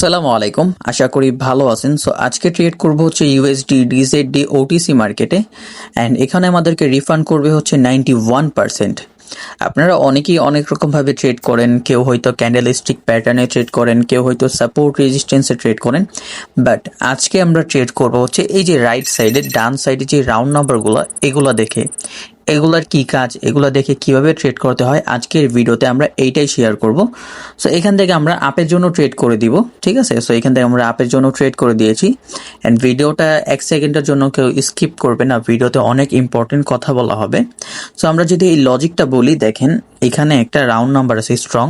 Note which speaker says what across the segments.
Speaker 1: আসসালামু আলাইকুম। আশা করি ভালো আছেন। সো আজকে ট্রেড করব হচ্ছে ইউএসডি ডিজেডডি ওটিসি মার্কেটে অ্যান্ড এখানে আমাদেরকে রিফান্ড করবে হচ্ছে নাইনটি ওয়ান পার্সেন্ট আপনারা অনেকেই অনেক রকমভাবে ট্রেড করেন। কেউ হয়তো ক্যান্ডেলিস্টিক প্যাটার্নে ট্রেড করেন, কেউ হয়তো সাপোর্ট রেজিস্ট্যান্সে ট্রেড করেন। বাট আজকে আমরা ট্রেড করব হচ্ছে এই যে রাইট সাইডে ডান সাইডে যে রাউন্ড নাম্বারগুলো এগুলো দেখে। এগুলার কি কাজ, এগুলো দেখে কীভাবে ট্রেড করতে হয়, আজকের ভিডিওতে আমরা এইটাই শেয়ার করব। সো এখান থেকে আমরা আপের জন্য ট্রেড করে দিব, ঠিক আছে? সো এখান থেকে আমরা আপের জন্য ট্রেড করে দিয়েছি। অ্যান্ড ভিডিওটা এক সেকেন্ডের জন্য কেউ স্কিপ করবে না, ভিডিওতে অনেক ইম্পর্টেন্ট কথা বলা হবে। সো আমরা যদি এই লজিকটা বলি, দেখেন এখানে একটা রাউন্ড নাম্বার আছে স্ট্রং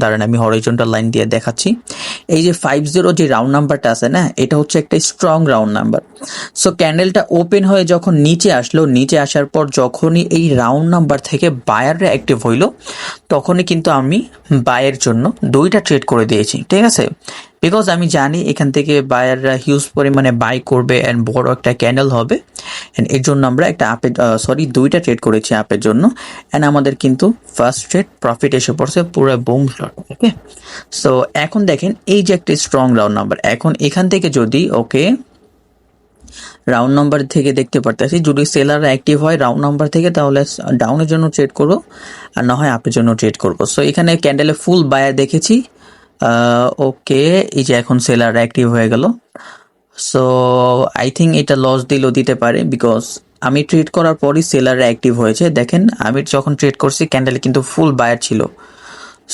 Speaker 1: দাঁড়ান আমি হরিজন্টাল লাইন দিয়ে দেখাচ্ছি। এই যে ফাইভ জিরো যে রাউন্ড নাম্বারটা আছে না, এটা হচ্ছে একটা স্ট্রং রাউন্ড নাম্বার সো ক্যান্ডেলটা ওপেন হয়ে যখন নিচে আসলো, নিচে আসার পর যখনই এই রাউন্ড নাম্বার থেকে বায়াররা অ্যাক্টিভ হইল, তখনই কিন্তু আমি বায়ের জন্য দুইটা ট্রেড করে দিয়েছি, ঠিক আছে? বিকজ আমি জানি এখান থেকে বায়াররা হিউজ পরিমাণে বাই করবে অ্যান্ড বড় একটা ক্যান্ডেল হবে। অ্যান্ড এর জন্য আমরা একটা আপের সরি দুইটা ট্রেড করেছি আপের জন্য। অ্যান্ড আমাদের কিন্তু ফার্স্ট ট্রেড প্রফিট এসে পড়ছে, পুরো বুম শট ওকে সো এখন দেখেন, এই যে একটা স্ট্রং রাউন্ড নাম্বার এখন এখান থেকে যদি ওকে রাউন্ড নাম্বার থেকে দেখতে পারতেছি, যদি সেলার অ্যাক্টিভ হয় রাউন্ড নাম্বার থেকে, তাহলে ডাউনের জন্য ট্রেড করব, আর না হয় আপের জন্য ট্রেড করব। সো এখানে ক্যান্ডেলে ফুল বায়ার দেখেছি। ওকে এই যে এখন সেলার অ্যাক্টিভ হয়ে গেল। সো আই থিঙ্ক এটা লস দিলেও দিতে পারে বিকজ আমি ট্রেড করার পরই সেলার অ্যাক্টিভ হয়েছে। দেখেন, আমি যখন ট্রেড করছি ক্যান্ডেলে কিন্তু ফুল বায়ার ছিল।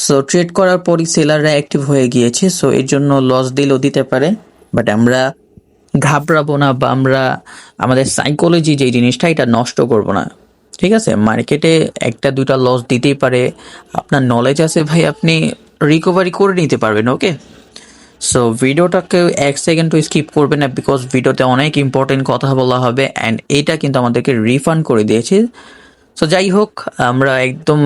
Speaker 1: সো ট্রেড করার পরই সেলাররা অ্যাক্টিভ হয়ে গিয়েছে। সো এর জন্য লস দিলেও দিতে পারে। বাট আমরা ঘাবড়াবো না বা আমরা, আমাদের সাইকোলজি যে জিনিসটা, এটা নষ্ট করব না। ঠিক আছে? মার্কেটে একটা দুইটা লস দিতেই পারে। আপনার নলেজ আছে ভাই আপনি? রিকভারি করে নিতে পারবেন ওকে সো ভিডিওটাকে এক সেকেন্ড স্কিপ করবে না বিকজ ভিডিওতে অনেক ইম্পর্টেন্ট কথা বলা হবে অ্যান্ড এইটা কিন্তু আমাদেরকে রিফান্ড করে দিয়েছে। সো যাই হোক, আমরা একদম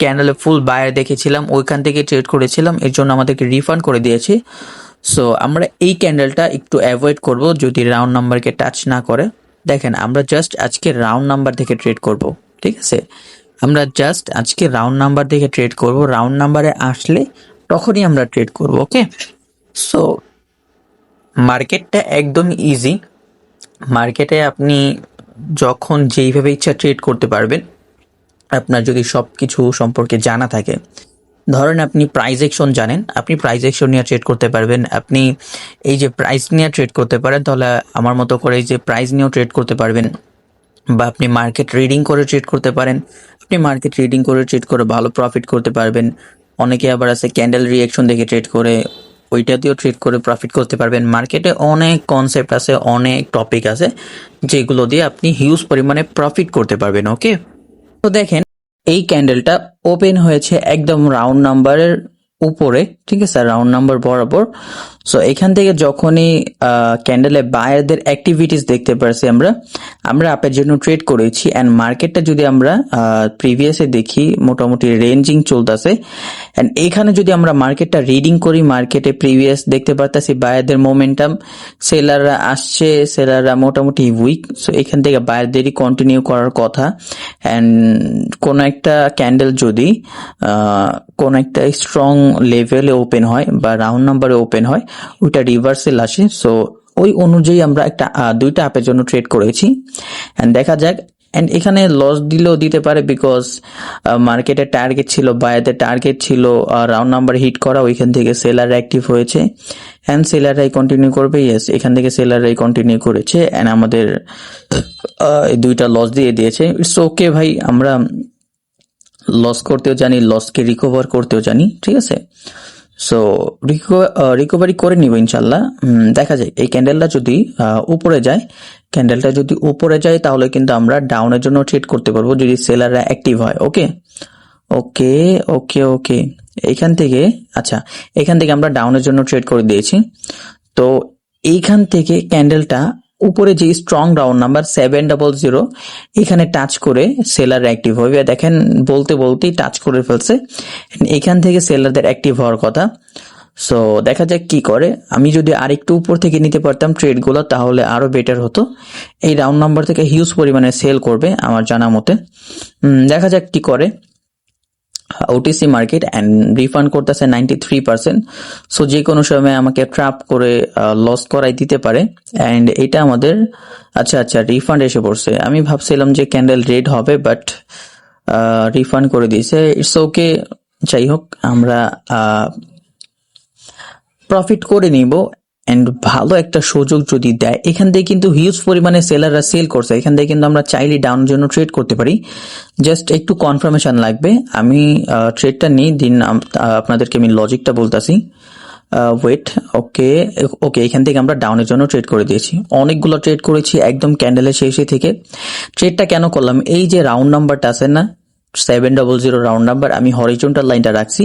Speaker 1: ক্যান্ডেলে ফুল বায়ার দেখেছিলাম, ওইখান থেকে ট্রেড করেছিলাম, এর জন্য আমাদেরকে রিফান্ড করে দিয়েছে। সো আমরা এই ক্যান্ডেলটা একটু অ্যাভয়েড করব, যদি রাউন্ড নাম্বারকে টাচ না করে। দেখেন, আমরা জাস্ট আজকে রাউন্ড নাম্বার থেকে ট্রেড করব, ঠিক আছে? আমরা জাস্ট আজকে রাউন্ড নাম্বার দেখে ট্রেড করব। রাউন্ড নাম্বারে আসলে তখনই আমরা ট্রেড করব ওকে সো মার্কেটটা একদম ইজি মার্কেটে আপনি যখন যেইভাবে ইচ্ছা ট্রেড করতে পারবেন, আপনার যদি সব কিছু সম্পর্কে জানা থাকে। ধরেন আপনি প্রাইস একশন জানেন, আপনি প্রাইস একশন নিয়ে ট্রেড করতে পারবেন। আপনি এই যে প্রাইস নিয়ে ট্রেড করতে পারেন, তাহলে আমার মতো করে এই যে প্রাইস নিয়েও ট্রেড করতে পারবেন। বা আপনি মার্কেট রিডিং করে ট্রেড করতে পারেন। আপনি মার্কেট রিডিং করে ট্রেড করে ভালো প্রফিট করতে পারবেন। অনেকে আবার আছে ক্যান্ডেল রিয়াকশন দেখে ট্রেড করে ওইটা দিয়েও ট্রেড করে প্রফিট করতে পারবেন। মার্কেটে অনেক কনসেপ্ট আছে, অনেক টপিক আছে, যেগুলো দিয়ে আপনি হিউজ পরিমাণে প্রফিট করতে পারবেন ওকে তো দেখেন, এই ক্যান্ডেলটা ওপেন হয়েছে একদম রাউন্ড নাম্বারের উপরে, ঠিক আছে? রাউন্ড নাম্বার বরাবর। সো এখান থেকে যখনই ক্যান্ডেলে বায়ারদের অ্যাক্টিভিটিস দেখতে পারছি আমরা আমরা আপের জন্য ট্রেড করেছি অ্যান্ড মার্কেটটা যদি আমরা প্রিভিয়াসে দেখি, মোটামুটি রেঞ্জিং চলতেছে অ্যান্ড এখানে যদি আমরা মার্কেটটা রিডিং করি মার্কেটে প্রিভিয়াস দেখতে পারতেছি বায়ারদের মোমেন্টাম সেলাররা আসছে সেলাররা মোটামুটি উইক সো এখান থেকে বায়ারদেরই কন্টিনিউ করার কথা অ্যান্ড কোনো একটা ক্যান্ডেল যদি কোনো একটা স্ট্রং লেভেলে ওপেন হয় বা রাউন্ড নাম্বারে ওপেন হয় ওইটা রিভার্সেল আসে সো ওই অনুযায়ী আমরা একটা দুইটা অ্যাপের জন্য ট্রেড করেছি। অ্যান্ড দেখা যাক অ্যান্ড এখানে লস দিলেও দিতে পারে বিকজ মার্কেটের টার্গেট ছিল বায়াদের টার্গেট ছিল রাউন্ড নাম্বার হিট করা ওইখান থেকে সেলার অ্যাক্টিভ হয়েছে। অ্যান্ড সেলাররাই কন্টিনিউ করবে ইয়েস এখান থেকে সেলাররাই কন্টিনিউ করেছে অ্যান্ড আমাদের দুইটা লস দিয়ে দিয়েছে। ইটস ওকে ভাই, আমরা লস করতেও জানি লসকে রিকভার করতেও জানি, ঠিক আছে? সো রিকভারি করে নিব ইনশাল্লাহ। দেখা যায় এই ক্যান্ডেলটা যদি উপরে যায় ক্যান্ডেলটা যদি উপরে যায়, তাহলে কিন্তু আমরা ডাউনের জন্য ট্রেড করতে পারব যদি সেলাররা অ্যাক্টিভ হয় ওকে ওকে ওকে ওকে এইখান থেকে আচ্ছা এখান থেকে আমরা ডাউনের জন্য ট্রেড করে দিয়েছি। তো, এইখান থেকে ক্যান্ডেলটা উপরে যে strong round number seven double zero এখানে টাচ করে সেলার অ্যাক্টিভ হবে। দেখেন, বলতে বলতেই টাচ করে ফেলছে। এখান থেকে সেলারদের অ্যাক্টিভ হওয়ার কথা। সো দেখা যাক কি করে। আমি যদি আরেকটু উপর থেকে নিতে পারতাম ট্রেডগুলো তাহলে আরও বেটার হতো। এই রাউন্ড নাম্বার থেকে হিউজ পরিমাণে সেল করবে আমার জানা মতে। দেখা যাক কি করে। ওটিসি মার্কেট অ্যান্ড রিফান্ড করতেছে নাইনটি থ্রি পার্সেন্ট সো যে কোনো সময় আমাকে ট্রাপ করে লস করাই দিতে পারে। অ্যান্ড এটা আমাদের আচ্ছা আচ্ছা রিফান্ড এসে পড়ছে। আমি ভাবছিলাম যে ক্যান্ডেল রেড হবে বাট রিফান্ড করে দিয়েছে। ইটস ওকে যাই হোক, আমরা প্রফিট করে নিব। এন্ড ভালো একটা সুযোগ যদি দেয়, এখান থেকে কিন্তু হিউজ পরিমাণে সেলাররা সেল করছে। এখান থেকে কিন্তু আমরা চাইলে ডাউনের জন্য ট্রেড করতে পারি। জাস্ট একটু কনফার্মেশন লাগবে। আমি ট্রেডটা নিই, দিন আপনাদেরকে আমি লজিকটা বলতাছি। ওয়েট ওকে ওকে এখান থেকে আমরা ডাউনের জন্য ট্রেড করে দিয়েছি। অনেকগুলো ট্রেড করেছি, একদম ক্যান্ডেলের শেষে থেকে। ট্রেডটা কেন করলাম? এই যে রাউন্ড নাম্বারটা আছে না seven double zero round number আমি হরিজন্টাল লাইনটা রাখছি।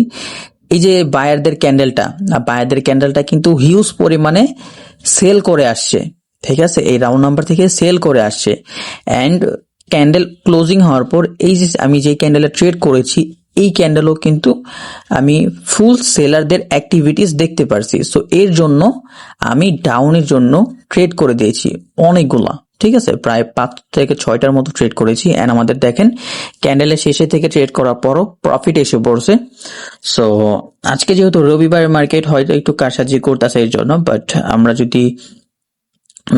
Speaker 1: এই যে বায়ারদের ক্যান্ডেলটা বায়ারদের ক্যান্ডেলটা কিন্তু হিউজ পরিমাণে সেল করে আসছে, ঠিক আছে? এই রাউন্ড নাম্বার থেকে সেল করে আসছে। অ্যান্ড ক্যান্ডেল ক্লোজিং হওয়ার পর এই যে আমি যে ক্যান্ডেলে ট্রেড করেছি, এই ক্যান্ডেলও কিন্তু আমি ফুল সেলারদের অ্যাক্টিভিটিস দেখতে পারছি। সো এর জন্য আমি ডাউনের জন্য ট্রেড করে দিয়েছি অনেকগুলা। ঠিক আছে, প্রায় পাঁচ থেকে ছয়টার মতো ট্রেড করেছি। অ্যান্ড আমাদের দেখেন ক্যান্ডেলের শেষে থেকে ট্রেড করার পরও প্রফিট এসে পড়ছে। সো আজকে যেহেতু রবিবার মার্কেট হয়তো একটু কারসাজি করতেছে এর জন্য বাট আমরা যদি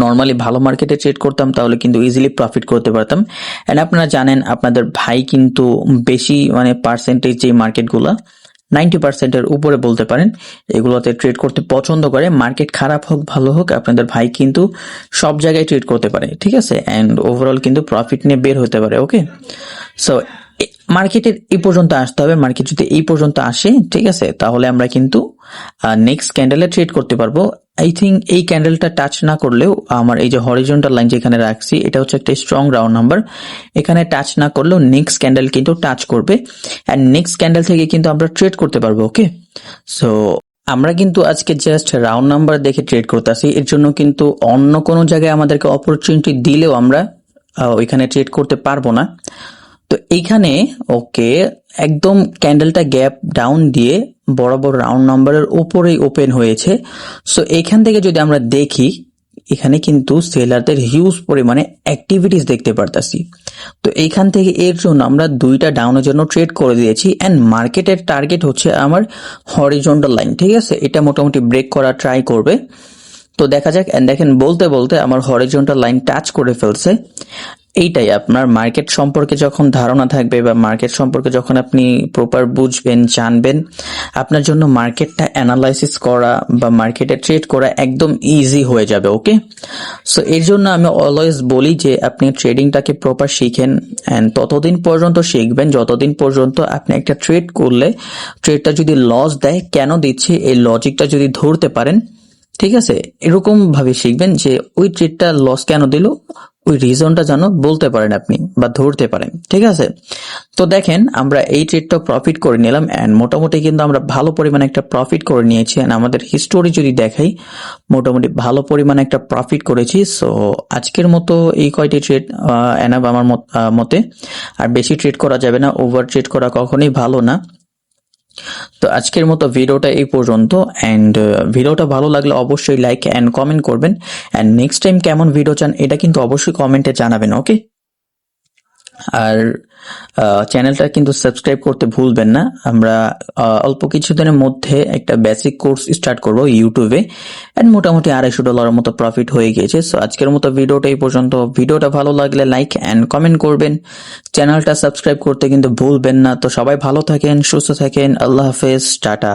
Speaker 1: নর্মালি ভালো মার্কেটে ট্রেড করতাম, তাহলে কিন্তু ইজিলি প্রফিট করতে পারতাম। এন্ড আপনারা জানেন, আপনাদের ভাই কিন্তু বেশি মানে পার্সেন্টেজ যে মার্কেটগুলো নাইনটি পার্সেন্টের উপরে বলতে পারেন। এগুলোতে ট্রেড করতে পছন্দ করে মার্কেট খারাপ হোক, ভালো হোক, আপনাদের ভাই কিন্তু সব জায়গায় ট্রেড করতে পারে, ঠিক আছে? অ্যান্ড ওভারঅল কিন্তু প্রফিট নিয়ে বের হতে পারে ওকে সো মার্কেটের এই পর্যন্ত আসতে হবে। মার্কেট যদি এই পর্যন্ত আসে, ঠিক আছে? তাহলে আমরা কিন্তু নেক্সট ক্যান্ডেলে ট্রেড করতে পারব। আই থিঙ্ক এই ক্যান্ডেলটা টাচ না করলেও আমার এই যে হরিজন্টাল লাইন যেখানে রাখছি, এটা হচ্ছে একটা স্ট্রং রাউন্ড নাম্বার এখানে টাচ না করলেও নেক্সট ক্যান্ডেল কিন্তু টাচ করবে। অ্যান্ড নেক্সট ক্যান্ডেল থেকে কিন্তু আমরা ট্রেড করতে পারব ওকে সো আমরা কিন্তু আজকে জাস্ট রাউন্ড নাম্বার দেখে ট্রেড করতেছি। এর জন্য কিন্তু অন্য কোনো জায়গায় আমাদেরকে অপরচুনিটি দিলেও আমরা ওইখানে ট্রেড করতে পারব না। তো এইখানে ওকে একদম ক্যান্ডেলটা গ্যাপ ডাউন দিয়ে বরাবর রাউন্ড নাম্বারের উপরেই ওপেন হয়েছে। সো এখান থেকে যদি আমরা দেখি, এখানে কিন্তু সেলারদের হিউজ পরিমাণে অ্যাক্টিভিটিস দেখতে পারতাছি। তো এইখান থেকে এর জন্য আমরা দুইটা ডাউনের জন্য ট্রেড করে দিয়েছি। অ্যান্ড মার্কেটের টার্গেট হচ্ছে আমার হরিজন্টাল লাইন ঠিক আছে? এটা মোটামুটি ব্রেক করা ট্রাই করবে। তো দেখা যাক অ্যান্ড দেখেন, বলতে বলতে আমার হরিজন্টাল লাইন টাচ করে ফেলছে। এইটাই, আপনার মার্কেট সম্পর্কে যখন ধারণা থাকবে বা মার্কেট সম্পর্কে যখন আপনি প্রপার বুঝবেন, জানবেন, আপনার জন্য মার্কেটটা অ্যানালাইসিস করা বা মার্কেটে ট্রেড করা একদম ইজি হয়ে যাবে ওকে সো এর জন্য আমি অলওয়েজ বলি যে আপনি ট্রেডিংটাকে প্রপার শিখেন অ্যান্ড ততদিন পর্যন্ত শিখবেন, যতদিন পর্যন্ত আপনি একটা ট্রেড করলে ট্রেডটা যদি লস দেয়, কেন দিচ্ছে, এই লজিকটা যদি ধরতে পারেন, ঠিক আছে? এরকম ভাবে শিখবেন যে ওই ট্রেডটা লস কেন দিল? ওই রিজনটা যেন বলতে পারেন আপনি বা ধরতে পারেন, ঠিক আছে? তো দেখেন, আমরা এই ট্রেডটা প্রফিট করে নিলাম অ্যান্ড মোটামুটি কিন্তু আমরা ভালো পরিমাণে একটা প্রফিট করে নিয়েছি অ্যান্ড আমাদের হিস্টোরি যদি দেখাই, মোটামুটি ভালো পরিমাণে একটা প্রফিট করেছি। সো আজকের মতো এই কয়টি ট্রেড এনাব আমার মতে আর বেশি ট্রেড করা যাবে না ওভার ট্রেড করা কখনোই ভালো না। তো আজকের মতো ভিডিওটা এই পর্যন্ত অ্যান্ড ভিডিওটা ভালো লাগলে অবশ্যই লাইক অ্যান্ড কমেন্ট করবেন অ্যান্ড নেক্সট টাইম কেমন ভিডিও চান, এটা কিন্তু অবশ্যই কমেন্টে জানাবেন ওকে আর চ্যানেলটা কিন্তু সাবস্ক্রাইব করতে ভুলবেন না। আমরা অল্প কিছুদিনের মধ্যে একটা বেসিক কোর্স স্টার্ট করব ইউটিউবে অ্যান্ড মোটামুটি আড়াইশো ডলারের মতো প্রফিট হয়ে গিয়েছে। সো আজকের মতো ভিডিওটা এই পর্যন্ত। ভিডিওটা ভালো লাগলে লাইক অ্যান্ড কমেন্ট করবেন। চ্যানেলটা সাবস্ক্রাইব করতে কিন্তু ভুলবেন না। তো সবাই ভালো থাকেন, সুস্থ থাকেন। আল্লাহ হাফেজ। টাটা।